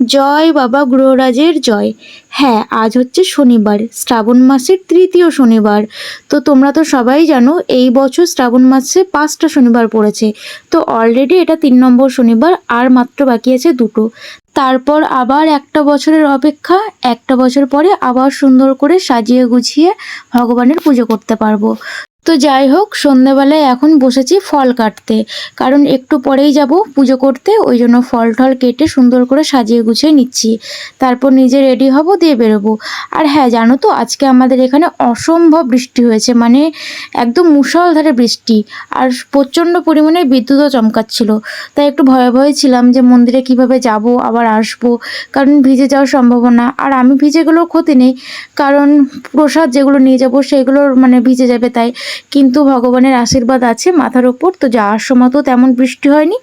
জয় বাবা গ্রহরাজের জয়। হ্যাঁ আজ হচ্ছে শনিবার, শ্রাবণ মাসের তৃতীয় শনিবার। তো তোমরা তো সবাই জানো, এই বছর শ্রাবণ মাসে পাঁচটা শনিবার পড়েছে। তো অলরেডি এটা তিন নম্বর শনিবার, আর মাত্র বাকি আছে দুটো। তারপর আবার একটা বছরের অপেক্ষা, একটা বছর পরে আবার সুন্দর করে সাজিয়ে গুছিয়ে ভগবানের পুজো করতে পারব। তো যাই হোক, সন্ধ্যেবেলায় এখন বসেছি ফল কাটতে। কারণ একটু পরেই যাব পুজো করতে, ওই জন্য ফল টল কেটে সুন্দর করে সাজিয়ে গুছিয়ে নিচ্ছি। তারপর নিজে রেডি হব, দিয়ে বেরোবো। আর হ্যাঁ জানো তো, আজকে আমাদের এখানে অসম্ভব বৃষ্টি হয়েছে মানে একদম মুষলধারে বৃষ্টি। আর প্রচণ্ড পরিমাণে বিদ্যুৎও চমকাচ্ছিল। তাই একটু ভয়ে ভয়ে ছিলাম যে মন্দিরে কীভাবে যাব, আবার আসব, কারণ ভিজে যাওয়ার সম্ভাবনা। আর আমি ভিজে গেলেও ক্ষতি নেই, কারণ প্রসাদ যেগুলো নিয়ে যাব সেগুলোর মানে ভিজে যাবে, তাই কিন্তু ভগবানের আশীর্বাদ আছে মাথার ওপর, তো যাওয়ার সময় তো তেমন বৃষ্টি হয়নি।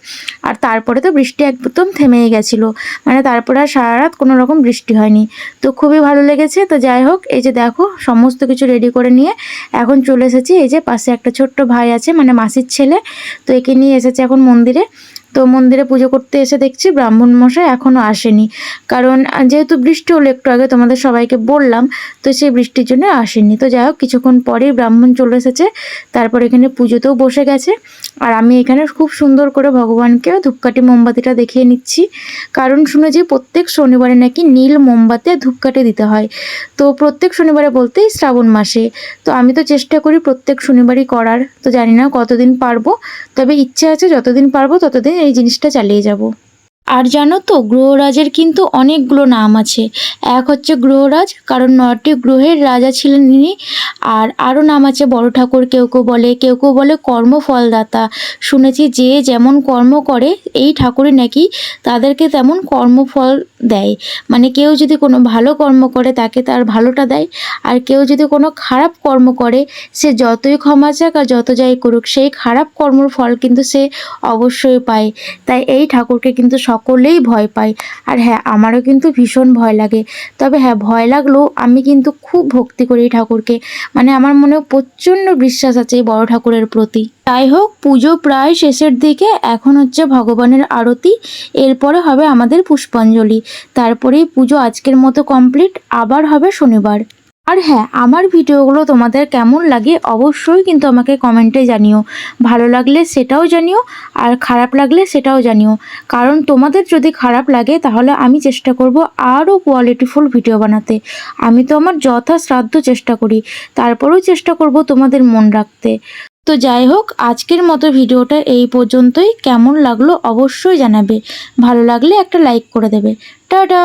আর তারপরে তো বৃষ্টি একদম থেমেই গেছিল। মানে তারপরে আর সারা রাত কোনো রকম বৃষ্টি হয়নি। তো খুবই ভালো লেগেছে। তো যাই হোক, এই যে দেখো, সমস্ত কিছু রেডি করে নিয়ে এখন চলে এসেছি। এই যে পাশে একটা ছোট্ট ভাই আছে মানে মাসির ছেলে, তো একে নিয়ে এসেছে এখন মন্দিরে। তো মন্দিরে পুজো করতে এসে দেখছি ব্রাহ্মণ মশাই এখনও আসেনি। কারণ যেহেতু বৃষ্টি হলো, একটু আগে তোমাদের সবাইকে বললাম, তো সেই বৃষ্টির জন্য আসেনি। তো যাই হোক, কিছুক্ষণ পরেই ব্রাহ্মণ চলে এসেছে, তারপর এখানে পুজোতেও বসে গেছে। আর আমি এখানে খুব সুন্দর করে ভগবানকে ধূপকাঠি মোমবাতিটা দেখিয়ে নিচ্ছি। কারণ শুনেছি প্রত্যেক শনিবারে নাকি নীল মোমবাতি আর ধূপকাঠি দিতে হয়। তো প্রত্যেক শনিবারে বলতেই শ্রাবণ মাসে। তো আমি তো চেষ্টা করি প্রত্যেক শনিবারই করার। তো জানি না কতদিন পারব। তবে ইচ্ছে আছে যতদিন পারব ততদিন এই জিনিসটা চালিয়ে যাব। আর জানো তো, গ্রহরাজের কিন্তু অনেকগুলো নাম আছে। এক হচ্ছে গ্রহরাজ, কারণ নটি গ্রহের রাজা ছিলেন ইনি। আর আরও নাম আছে, বড় ঠাকুর কেউ কেউ বলে, কেউ কেউ বলে কর্মফলদাতা। শুনেছি যে যেমন কর্ম করে, এই ঠাকুরই নাকি তাদেরকে তেমন কর্মফল দেয়। মানে কেউ যদি কোনো ভালো কর্ম করে, তাকে তার ভালোটা দেয়। আর কেউ যদি কোনো খারাপ কর্ম করে, সে যতই ক্ষমা চাক আর যত যাই করুক, সেই খারাপ কর্মর ফল কিন্তু সে অবশ্যই পায়। তাই এই ঠাকুরকে কিন্তু সকলেই ভয় পায়। আর হ্যাঁ আমারও কিন্তু ভীষণ ভয় লাগে। তবে হ্যাঁ ভয় লাগলেও আমি কিন্তু খুব ভক্তি করি ঠাকুরকে। মানে আমার মনে প্রচণ্ড বিশ্বাস আছে এই বড় ঠাকুরের প্রতি। যাই হোক, পুজো প্রায় শেষের দিকে। এখন হচ্ছে ভগবানের আরতি। এরপরে হবে আমাদের পুষ্পাঞ্জলি। তারপরেই পুজো আজকের মতো কমপ্লিট। আবার হবে শনিবার। আর হ্যাঁ আমার ভিডিওগুলো তোমাদের কেমন লাগে অবশ্যই কিন্তু আমাকে কমেন্টে জানিও। ভালো লাগলে সেটাও জানিও আর খারাপ লাগলে সেটাও জানিও। কারণ তোমাদের যদি খারাপ লাগে তাহলে আমি চেষ্টা করব আরও কোয়ালিটিফুল ভিডিও বানাতে। আমি তো আমার যথাশ্রাদ্ধ চেষ্টা করি, তারপরেও চেষ্টা করব তোমাদের মন রাখতে। তো যাই হোক, আজকের মতো ভিডিওটা এই পর্যন্তই। কেমন লাগল অবশ্যই জানাবে। ভালো লাগলে একটা লাইক করে দেবে। টাটা!